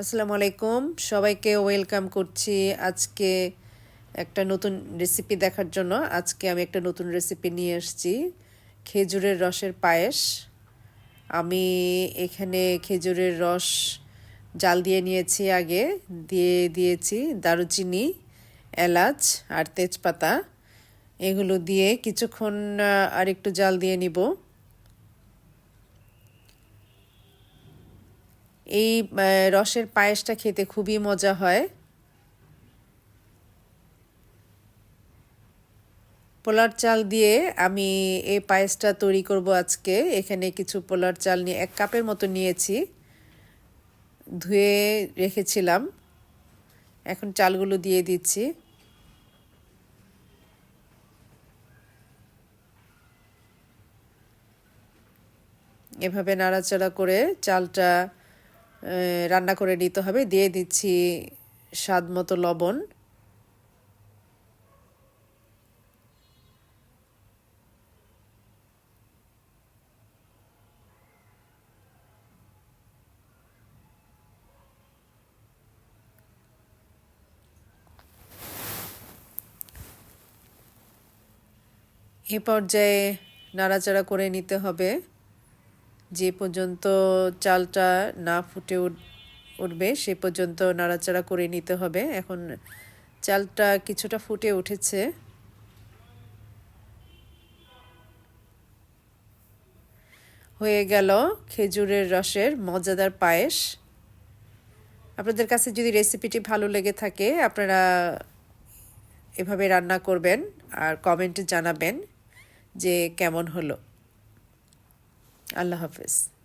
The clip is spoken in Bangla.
আসসালামু আলাইকুম। সবাইকে ওয়েলকাম করছি আজকে একটা নতুন রেসিপি দেখার জন্য। আজকে আমি একটা নতুন রেসিপি নিয়ে এসেছি, খেজুরের রসের পায়েস। আমি এখানে খেজুরের রস জাল দিয়ে নিয়েছি আগে, দিয়ে দিয়েছি দারুচিনি, এলাচ আর তেজপাতা। এগুলো দিয়ে কিছুক্ষণ আর একটু জাল দিয়ে নিব। এই রসের পায়েসটা খেতে খুবই মজা হয়। পোলার চাল দিয়ে আমি এই পায়েসটা তৈরি করব আজকে। এখানে কিছু পোলার চাল নিয়ে, এক কাপের মতো নিয়েছি। ধুয়ে রেখেছিলাম। এখন চালগুলো দিয়ে দিচ্ছি। এভাবে নাড়াচাড়া করে চালটা রান্না করে নিতে হবে। দিয়ে দিচ্ছি স্বাদ মতো লবণ। এ পর্যায়ে নাড়াচাড়া করে নিতে হবে। যে পর্যন্ত চালটা না ফুটে উঠবে, সে পর্যন্ত নাড়াচাড়া করে নিতে হবে। এখন চালটা কিছুটা ফুটে উঠেছে। হয়ে গেল খেজুরের রসের মজাদার পায়েস। আপনাদের কাছে যদি রেসিপিটি ভালো লেগে থাকে, আপনারা এভাবে রান্না করবেন আর কমেন্টে জানাবেন যে কেমন হলো। আল্লাহ হাফেজ।